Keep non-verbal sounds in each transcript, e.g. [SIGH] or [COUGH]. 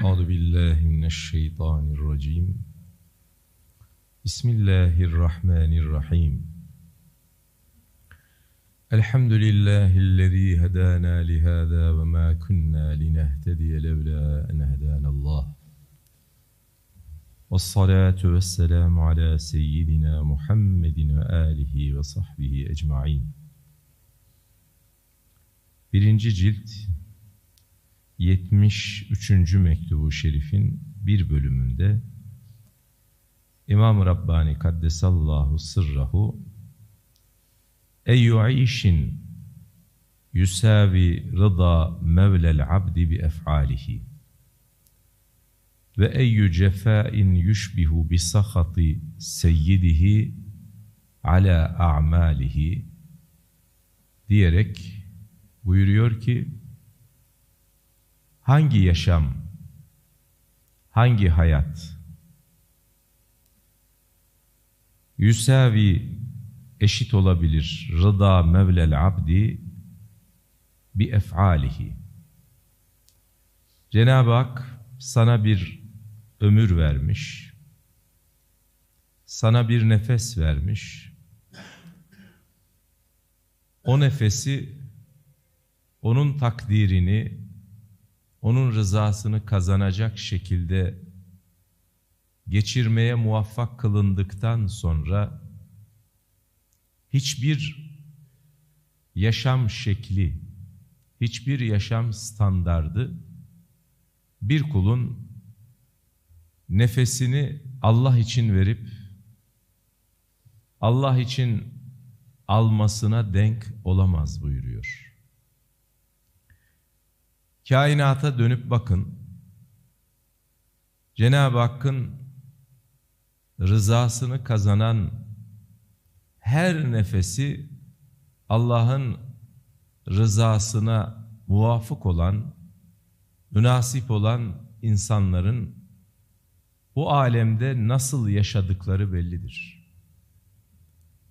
أعوذ بالله من الشيطان الرجيم. بسم الله الرحمن الرحيم. الحمد لله الذي هدانا لهذا وما كنا لنهتدي لولا أن هدانا الله. والصلاة والسلام على سيدنا محمد وآله وصحبه أجمعين. Birinci cilt 73. mektubu şerifin bir bölümünde İmam Rabbani Kaddesallahu sırrahu Eyyü işin yusavi rıda mevlel abdi bi ef'alihi ve eyyü cefain yushbihu bi sahati seyyidihi ala a'malihi diyerek buyuruyor ki hangi yaşam, hangi hayat? Yüsavi eşit olabilir. Rıda mevlel abdi bi ef'alihi. Cenab-ı Hak sana bir ömür vermiş, sana bir nefes vermiş, o nefesi, onun takdirini, onun rızasını kazanacak şekilde geçirmeye muvaffak kılındıktan sonra hiçbir yaşam şekli, hiçbir yaşam standardı bir kulun nefesini Allah için verip Allah için almasına denk olamaz buyuruyor. Kainata dönüp bakın. Cenab-ı Hakk'ın rızasını kazanan her nefesi Allah'ın rızasına muvafık olan, münasip olan insanların bu alemde nasıl yaşadıkları bellidir.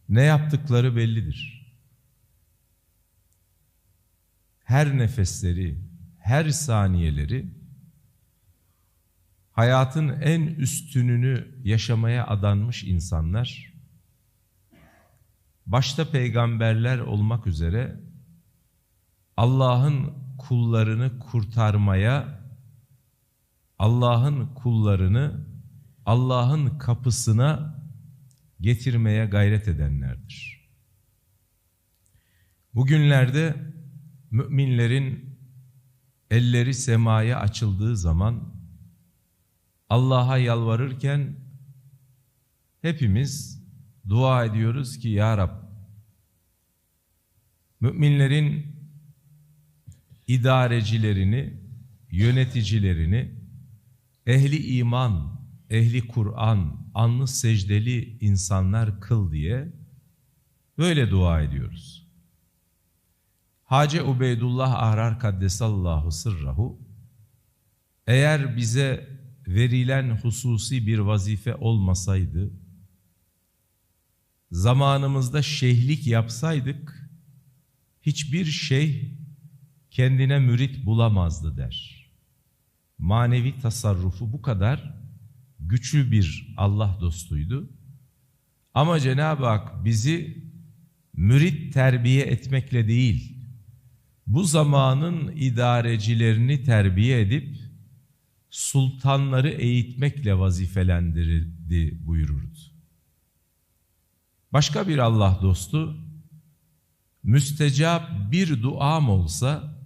Ne yaptıkları bellidir. Her nefesleri, her saniyeleri hayatın en üstününü yaşamaya adanmış insanlar, başta peygamberler olmak üzere Allah'ın kullarını kurtarmaya, Allah'ın kullarını Allah'ın kapısına getirmeye gayret edenlerdir. Bugünlerde müminlerin elleri semaya açıldığı zaman Allah'a yalvarırken hepimiz dua ediyoruz ki Ya Rab müminlerin idarecilerini, yöneticilerini ehli iman, ehli Kur'an, anlı secdeli insanlar kıl diye böyle dua ediyoruz. Hace Ubeydullah Ahrar Kaddesallahu sırrahu eğer bize verilen hususi bir vazife olmasaydı zamanımızda şeyhlik yapsaydık hiçbir şeyh kendine mürit bulamazdı der. Manevi tasarrufu bu kadar güçlü bir Allah dostuydu. Ama Cenab-ı Hak bizi mürit terbiye etmekle değil, bu zamanın idarecilerini terbiye edip sultanları eğitmekle vazifelendirildi buyururdu. Başka bir Allah dostu, müstecap bir duam olsa,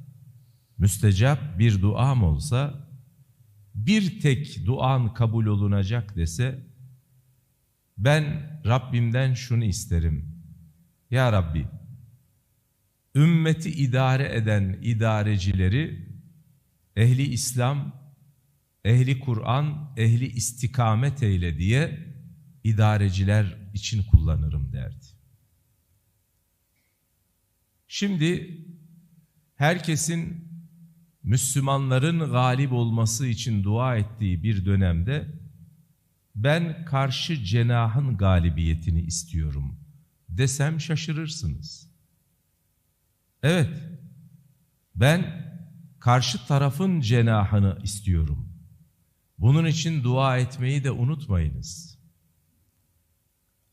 müstecap bir duam olsa, bir tek duan kabul olunacak dese, ben Rabbimden şunu isterim. Ya Rabbi, ümmeti idare eden idarecileri, ehli İslam, ehli Kur'an, ehli istikamet eyle diye idareciler için kullanırım derdi. Şimdi herkesin Müslümanların galip olması için dua ettiği bir dönemde ben karşı cenahın galibiyetini istiyorum desem şaşırırsınız. Evet, ben karşı tarafın cenahını istiyorum. Bunun için dua etmeyi de unutmayınız.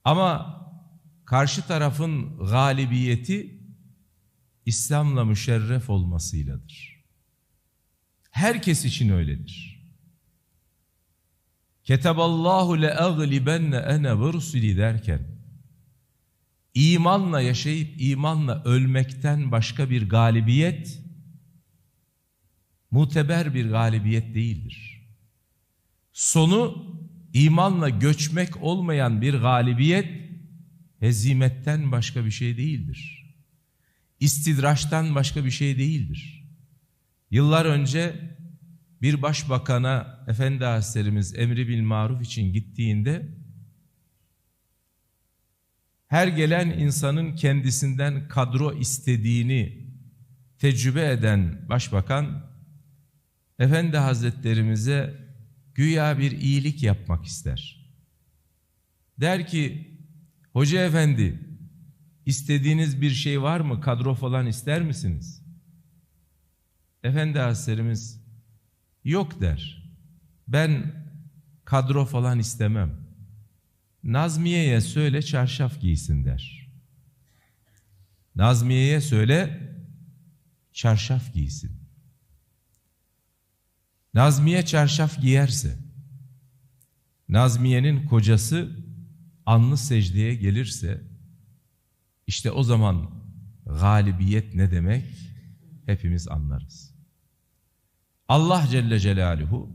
Ama karşı tarafın galibiyeti İslam'la müşerref olmasıyladır. Herkes için öyledir. Keteballahu le aglibenne ene ve rusuli derken imanla yaşayıp imanla ölmekten başka bir galibiyet muteber bir galibiyet değildir. Sonu imanla göçmek olmayan bir galibiyet hezimetten başka bir şey değildir. İstidraçtan başka bir şey değildir. Yıllar önce bir başbakana Efendi Hazretlerimiz emri bil maruf için gittiğinde her gelen insanın kendisinden kadro istediğini tecrübe eden başbakan Efendi Hazretlerimize güya bir iyilik yapmak ister. Der ki Hoca efendi istediğiniz bir şey var mı? Kadro falan ister misiniz? Efendi Hazretlerimiz yok der. Ben kadro falan istemem. Nazmiye'ye söyle çarşaf giysin der. Nazmiye'ye söyle çarşaf giysin. Nazmiye çarşaf giyerse, Nazmiye'nin kocası anlı secdeye gelirse, işte o zaman galibiyet ne demek hepimiz anlarız. Allah Celle Celaluhu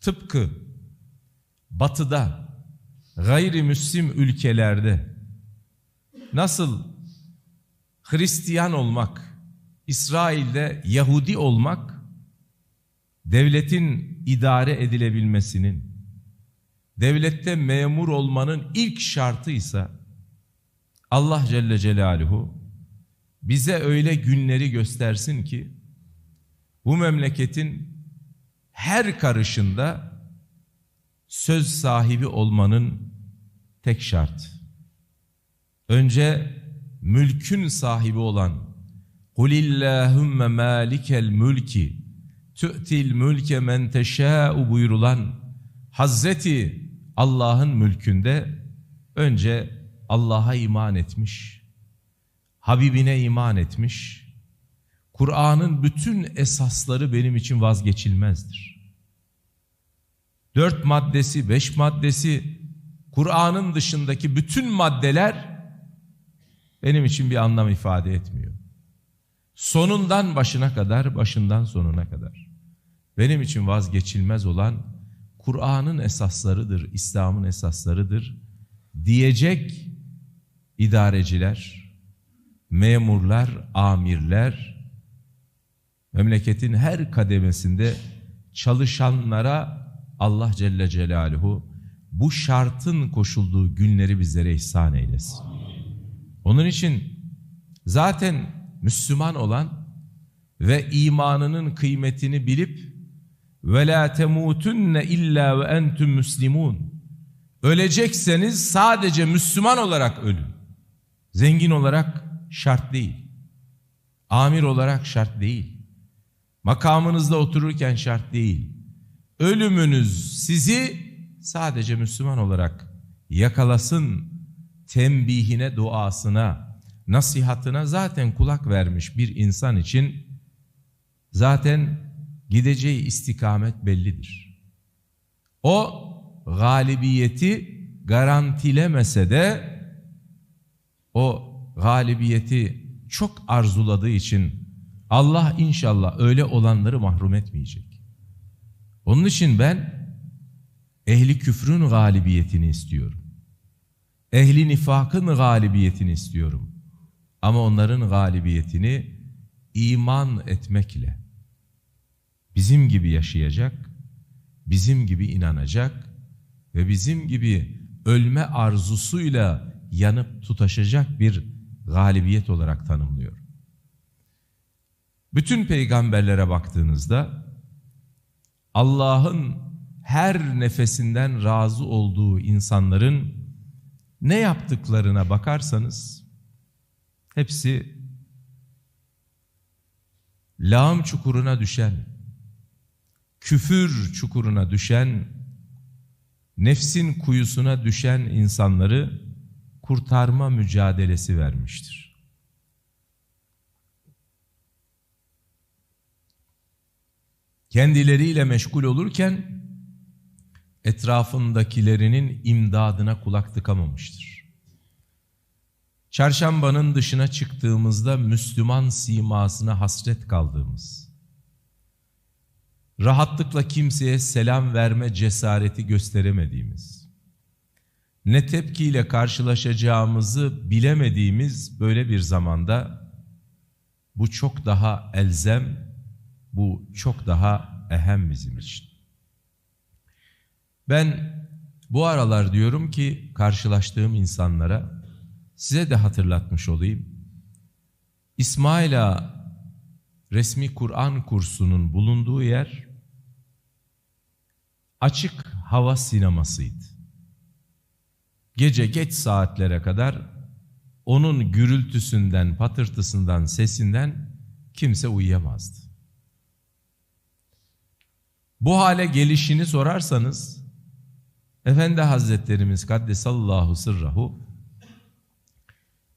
tıpkı batıda gayrimüslim ülkelerde nasıl Hristiyan olmak, İsrail'de Yahudi olmak devletin idare edilebilmesinin, devlette memur olmanın ilk şartıysa Allah Celle Celaluhu bize öyle günleri göstersin ki bu memleketin her karışında söz sahibi olmanın tek şart. Önce mülkün sahibi olan قُلِ اللّٰهُمَّ مَالِكَ الْمُلْكِ تُؤْتِي الْمُلْكَ مَنْ تَشَاءُ buyurulan Hazreti Allah'ın mülkünde önce Allah'a iman etmiş, Habibine iman etmiş, Kur'an'ın bütün esasları benim için vazgeçilmezdir. Dört maddesi, beş maddesi, Kur'an'ın dışındaki bütün maddeler benim için bir anlam ifade etmiyor. Sonundan başına kadar, başından sonuna kadar. Benim için vazgeçilmez olan Kur'an'ın esaslarıdır, İslam'ın esaslarıdır diyecek idareciler, memurlar, amirler, memleketin her kademesinde çalışanlara Allah Celle Celaluhu bu şartın koşulduğu günleri bizlere ihsan eylesin. Onun için zaten Müslüman olan ve imanının kıymetini bilip ve la temutunne illa ve entum muslimun. Ölecekseniz sadece Müslüman olarak ölün. Zengin olarak şart değil. Amir olarak şart değil. Makamınızda otururken şart değil. Ölümünüz sizi sadece Müslüman olarak yakalasın tembihine, duasına, nasihatına zaten kulak vermiş bir insan için zaten gideceği istikamet bellidir. O galibiyeti garantilemese de o galibiyeti çok arzuladığı için Allah inşallah öyle olanları mahrum etmeyecek. Onun için ben ehli küfrün galibiyetini istiyorum. Ehli nifakın galibiyetini istiyorum. Ama onların galibiyetini iman etmekle, bizim gibi yaşayacak, bizim gibi inanacak ve bizim gibi ölme arzusuyla yanıp tutaşacak bir galibiyet olarak tanımlıyor. Bütün peygamberlere baktığınızda Allah'ın her nefesinden razı olduğu insanların ne yaptıklarına bakarsanız hepsi lağım çukuruna düşen küfür çukuruna düşen, nefsin kuyusuna düşen insanları kurtarma mücadelesi vermiştir. Kendileriyle meşgul olurken etrafındakilerinin imdadına kulak tıkamamıştır. Çarşambanın dışına çıktığımızda Müslüman simasına hasret kaldığımız, rahatlıkla kimseye selam verme cesareti gösteremediğimiz, ne tepkiyle karşılaşacağımızı bilemediğimiz böyle bir zamanda bu çok daha elzem, bu çok daha ehem bizim için. Ben bu aralar diyorum ki karşılaştığım insanlara size de hatırlatmış olayım. İsmaila resmi Kur'an kursunun bulunduğu yer açık hava sinemasıydı. Gece geç saatlere kadar onun gürültüsünden, patırtısından, sesinden kimse uyuyamazdı. Bu hale gelişini sorarsanız Efendi Hazretlerimiz Kaddesallahu sırrahu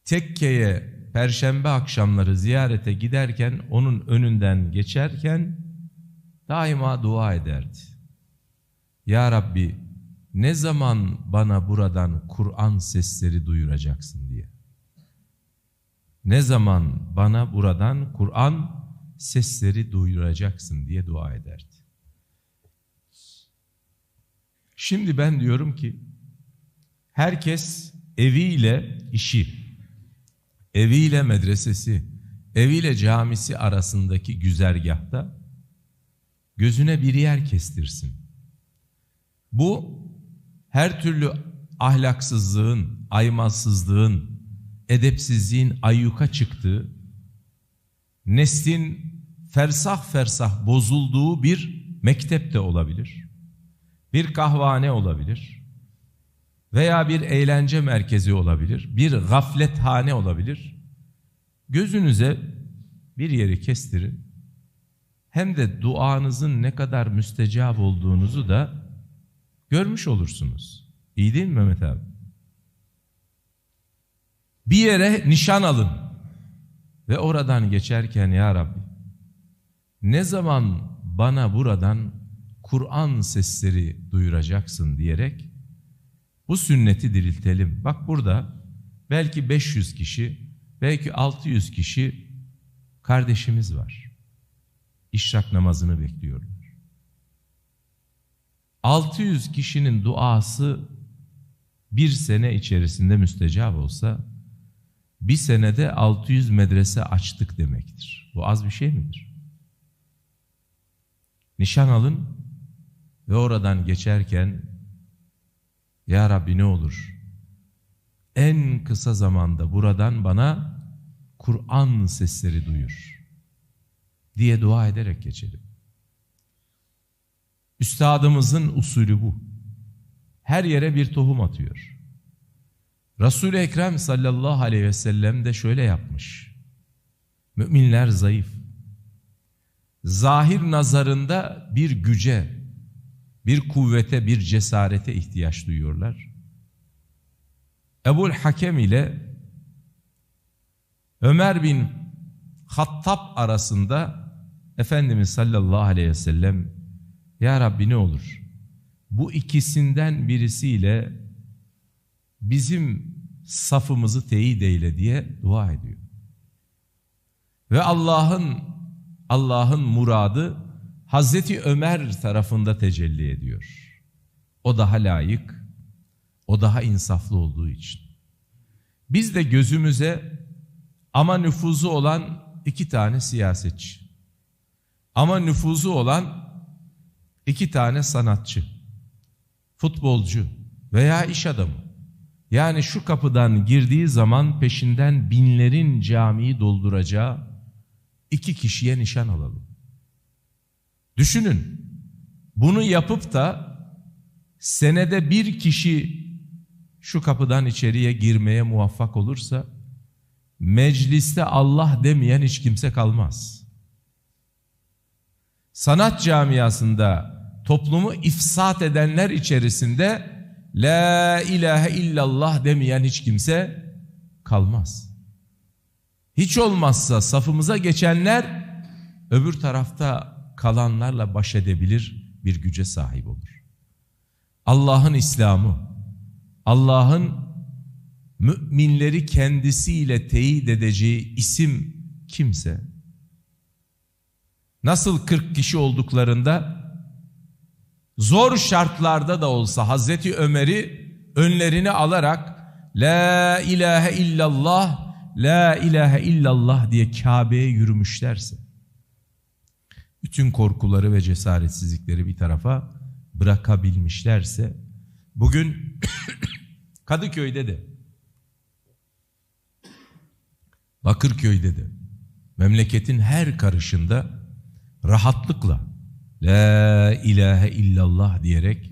Tekke'ye perşembe akşamları ziyarete giderken onun önünden geçerken daima dua ederdi. Ya Rabbi ne zaman bana buradan Kur'an sesleri duyuracaksın diye. Ne zaman bana buradan Kur'an sesleri duyuracaksın diye dua ederdi. Şimdi ben diyorum ki herkes eviyle işi, eviyle medresesi, eviyle camisi arasındaki güzergahta gözüne bir yer kestirsin. Bu her türlü ahlaksızlığın, aymazsızlığın, edepsizliğin ayyuka çıktığı, neslin fersah fersah bozulduğu bir mektep de olabilir bir kahvane olabilir veya bir eğlence merkezi olabilir, bir gaflethane olabilir. Gözünüze bir yeri kestirin. Hem de duanızın ne kadar müstecab olduğunuzu da görmüş olursunuz. İyi değil mi Mehmet abi? Bir yere nişan alın ve oradan geçerken ya Rabbi ne zaman bana buradan Kur'an sesleri duyuracaksın diyerek bu sünneti diriltelim. Bak burada belki 500 kişi, belki 600 kişi kardeşimiz var. İşrak namazını bekliyorlar. 600 kişinin duası bir sene içerisinde müstecap olsa bir senede 600 medrese açtık demektir. Bu az bir şey midir? Nişan alın, ve oradan geçerken Ya Rabbi ne olur en kısa zamanda buradan bana Kur'an sesleri duyur diye dua ederek geçelim. Üstadımızın usulü bu. Her yere bir tohum atıyor. Resul-i Ekrem sallallahu aleyhi ve sellem de şöyle yapmış. Müminler zayıf. Zahir nazarında bir güce, bir kuvvete, bir cesarete ihtiyaç duyuyorlar. Ebul Hakem ile Ömer bin Hattab arasında Efendimiz sallallahu aleyhi ve sellem Ya Rabbi ne olur bu ikisinden birisiyle bizim safımızı teyit eyle diye dua ediyor. Ve Allah'ın Allah'ın muradı Hazreti Ömer tarafında tecelli ediyor. O daha layık, o daha insaflı olduğu için. Biz de gözümüze ama nüfuzu olan iki tane siyasetçi, ama nüfuzu olan iki tane sanatçı, futbolcu veya iş adamı. Yani şu kapıdan girdiği zaman peşinden binlerin camiyi dolduracağı iki kişiye nişan alalım. Düşünün. Bunu yapıp da senede bir kişi şu kapıdan içeriye girmeye muvaffak olursa mecliste Allah demeyen hiç kimse kalmaz. sanat camiasında toplumu ifsat edenler içerisinde La ilahe illallah demeyen hiç kimse kalmaz. Hiç olmazsa safımıza geçenler öbür tarafta kalanlarla baş edebilir bir güce sahip olur. Allah'ın İslam'ı, Allah'ın müminleri kendisiyle teyit edeceği isim kimse, nasıl 40 kişi olduklarında zor şartlarda da olsa Hazreti Ömer'i önlerine alarak La ilahe illallah, La ilahe illallah diye Kabe'ye yürümüşlerse, bütün korkuları ve cesaretsizlikleri bir tarafa bırakabilmişlerse, bugün [COUGHS] Kadıköy'de de, Bakırköy'de de, memleketin her karışında rahatlıkla La ilahe illallah diyerek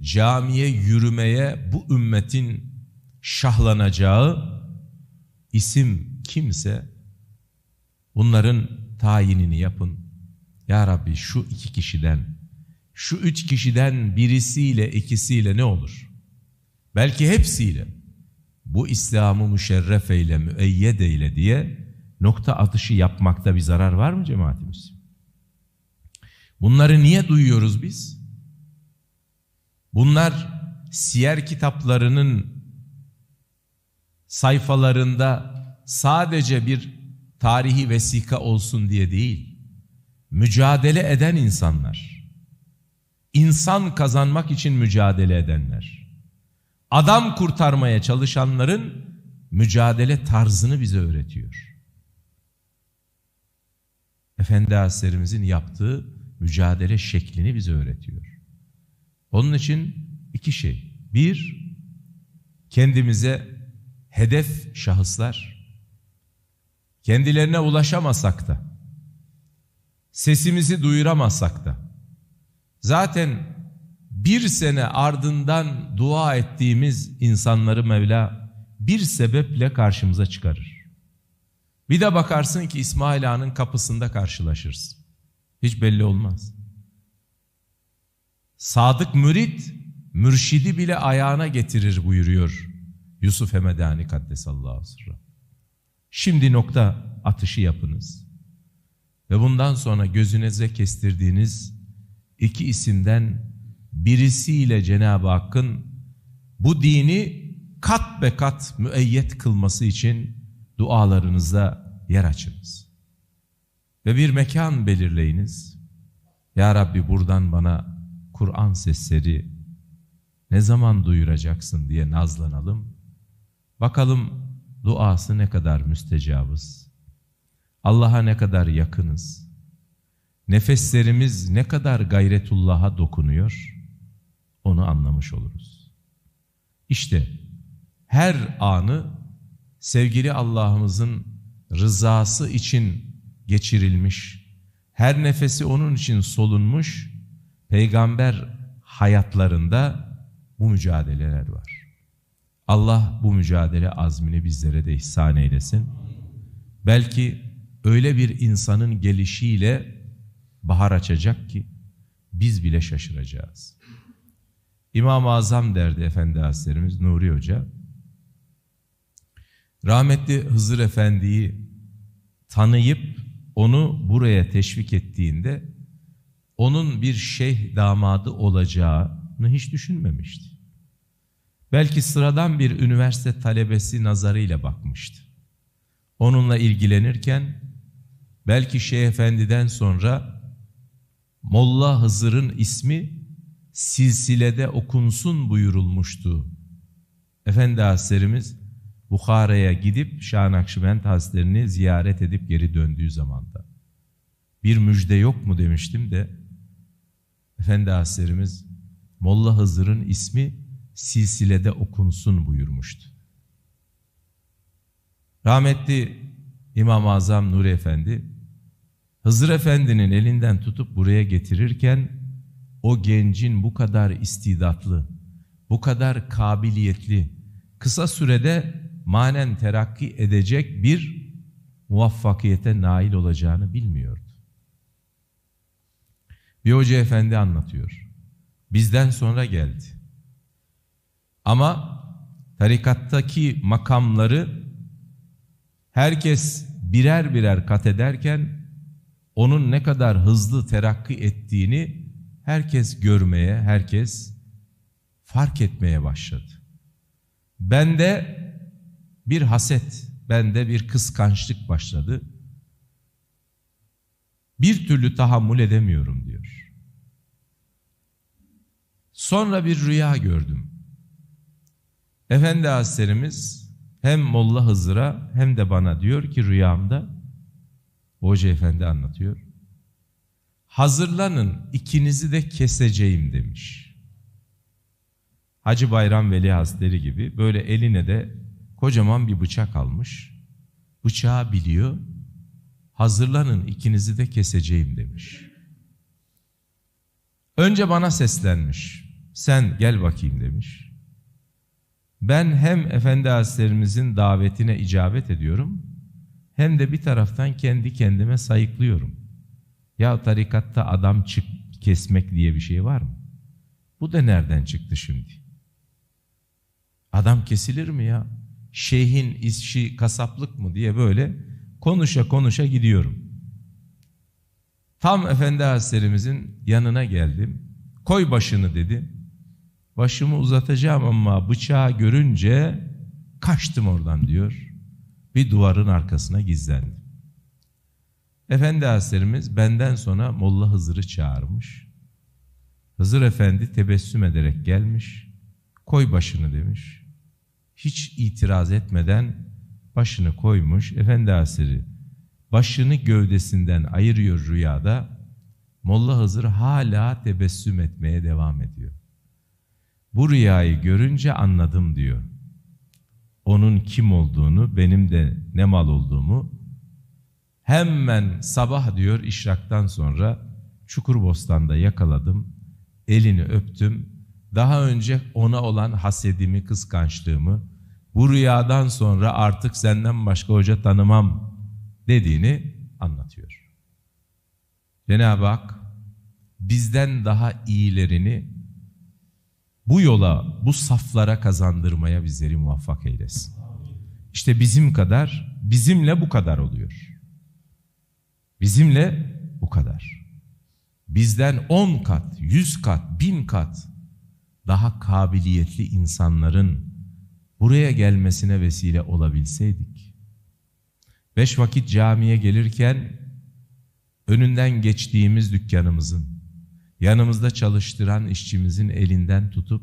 camiye yürümeye bu ümmetin şahlanacağı isim kimse bunların tayinini yapın. Ya Rabbi şu iki kişiden, şu üç kişiden birisiyle ikisiyle ne olur? Belki hepsiyle bu İslam'ı müşerref eyle, müeyyed eyle diye nokta atışı yapmakta bir zarar var mı cemaatimiz? Bunları niye duyuyoruz biz? Bunlar siyer kitaplarının sayfalarında sadece bir tarihi vesika olsun diye değil, mücadele eden insanlar, insan kazanmak için mücadele edenler, adam kurtarmaya çalışanların mücadele tarzını bize öğretiyor. Efendi Hazretlerimizin yaptığı mücadele şeklini bize öğretiyor. Onun için iki şey. Bir, kendimize hedef şahıslar, kendilerine ulaşamasak da, sesimizi duyuramazsak da, zaten bir sene ardından dua ettiğimiz insanları Mevla bir sebeple karşımıza çıkarır. Bir de bakarsın ki İsmail Ağa'nın kapısında karşılaşırsın. Hiç belli olmaz. Sadık mürit, mürşidi bile ayağına getirir buyuruyor Yusuf Hemedani Kaddesallahu sırra. Şimdi nokta atışı yapınız. Ve bundan sonra gözünüze kestirdiğiniz iki isimden birisiyle Cenab-ı Hakk'ın bu dini kat be kat müeyyet kılması için dualarınızda yer açınız. Ve bir mekan belirleyiniz. Ya Rabbi buradan bana Kur'an sesleri ne zaman duyuracaksın diye nazlanalım. Bakalım duası ne kadar müstecabız. Allah'a ne kadar yakınız. Nefeslerimiz ne kadar gayretullah'a dokunuyor. Onu anlamış oluruz. İşte her anı sevgili Allah'ımızın rızası için geçirilmiş, her nefesi onun için solunmuş peygamber hayatlarında bu mücadeleler var. Allah bu mücadele azmini bizlere de ihsan eylesin. Belki öyle bir insanın gelişiyle bahar açacak ki biz bile şaşıracağız. İmam-ı Azam derdi Efendi Hazretlerimiz Nuri Hoca. Rahmetli Hızır Efendi'yi tanıyıp onu buraya teşvik ettiğinde onun bir şeyh damadı olacağını hiç düşünmemişti. Belki sıradan bir üniversite talebesi nazarıyla bakmıştı. Onunla ilgilenirken belki Şeyh Efendi'den sonra Molla Hızır'ın ismi silsilede okunsun buyurulmuştu. Efendi Hazretlerimiz Bukhara'ya gidip Şah Nakşibend Hazretlerini ziyaret edip geri döndüğü zamanda. Bir müjde yok mu demiştim de Efendi Hazretlerimiz Molla Hızır'ın ismi silsilede okunsun buyurmuştu. Rahmetli İmam-ı Azam Nuri Efendi Hızır Efendi'nin elinden tutup buraya getirirken o gencin bu kadar istidatlı, bu kadar kabiliyetli, kısa sürede manen terakki edecek bir muvaffakiyete nail olacağını bilmiyordu. Bir hoca efendi anlatıyor. Bizden sonra geldi. Ama tarikattaki makamları herkes birer birer kat ederken onun ne kadar hızlı terakki ettiğini herkes görmeye, herkes fark etmeye başladı. Bende bir haset, bende bir kıskançlık başladı. Bir türlü tahammül edemiyorum diyor. Sonra bir rüya gördüm. Efendi Hazretlerimiz hem Molla Hızır'a hem de bana diyor ki rüyamda Hoca Efendi anlatıyor. Hazırlanın ikinizi de keseceğim demiş. Hacı Bayram Veli Hazretleri gibi böyle eline de kocaman bir bıçak almış. Bıçağı biliyor. Hazırlanın ikinizi de keseceğim demiş. Önce bana seslenmiş. Sen gel bakayım demiş. Ben hem Efendi Hazretlerimizin davetine icabet ediyorum hem de bir taraftan kendi kendime sayıklıyorum. Ya tarikatta adam çık kesmek diye bir şey var mı? Bu da nereden çıktı şimdi? Adam kesilir mi ya? Şeyhin işi kasaplık mı diye böyle konuşa konuşa gidiyorum. Tam Efendi Hazretlerimizin yanına geldim. Koy başını dedi. Başımı uzatacağım ama bıçağı görünce kaçtım oradan diyor. Bir duvarın arkasına gizlendim. Efendi Hazretlerimiz benden sonra Molla Hızır'ı çağırmış. Hızır Efendi tebessüm ederek gelmiş. Koy başını demiş. Hiç itiraz etmeden başını koymuş. Efendi Hazretleri başını gövdesinden ayırıyor rüyada. Molla Hızır hala tebessüm etmeye devam ediyor. Bu rüyayı görünce anladım diyor. Onun kim olduğunu, benim de ne mal olduğumu hemen sabah diyor işraktan sonra Çukurbostan'da yakaladım. Elini öptüm. Daha önce ona olan hasedimi, kıskançlığımı, bu rüyadan sonra artık senden başka hoca tanımam dediğini anlatıyor. Cenab-ı Hak bizden daha iyilerini bu yola, bu saflara kazandırmaya bizleri muvaffak eylesin. İşte bizim kadar, bizimle bu kadar oluyor. Bizimle bu kadar. Bizden on kat, yüz kat, bin kat daha kabiliyetli insanların buraya gelmesine vesile olabilseydik. Beş vakit camiye gelirken önünden geçtiğimiz dükkanımızın, yanımızda çalıştıran işçimizin elinden tutup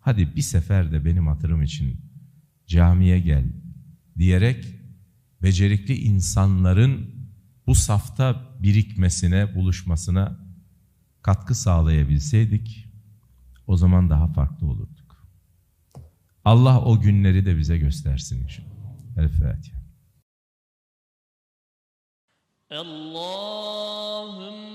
hadi bir sefer de benim hatırım için camiye gel diyerek becerikli insanların bu safta birikmesine, buluşmasına katkı sağlayabilseydik o zaman daha farklı olurduk. Allah o günleri de bize göstersin inşallah. El Fatiha.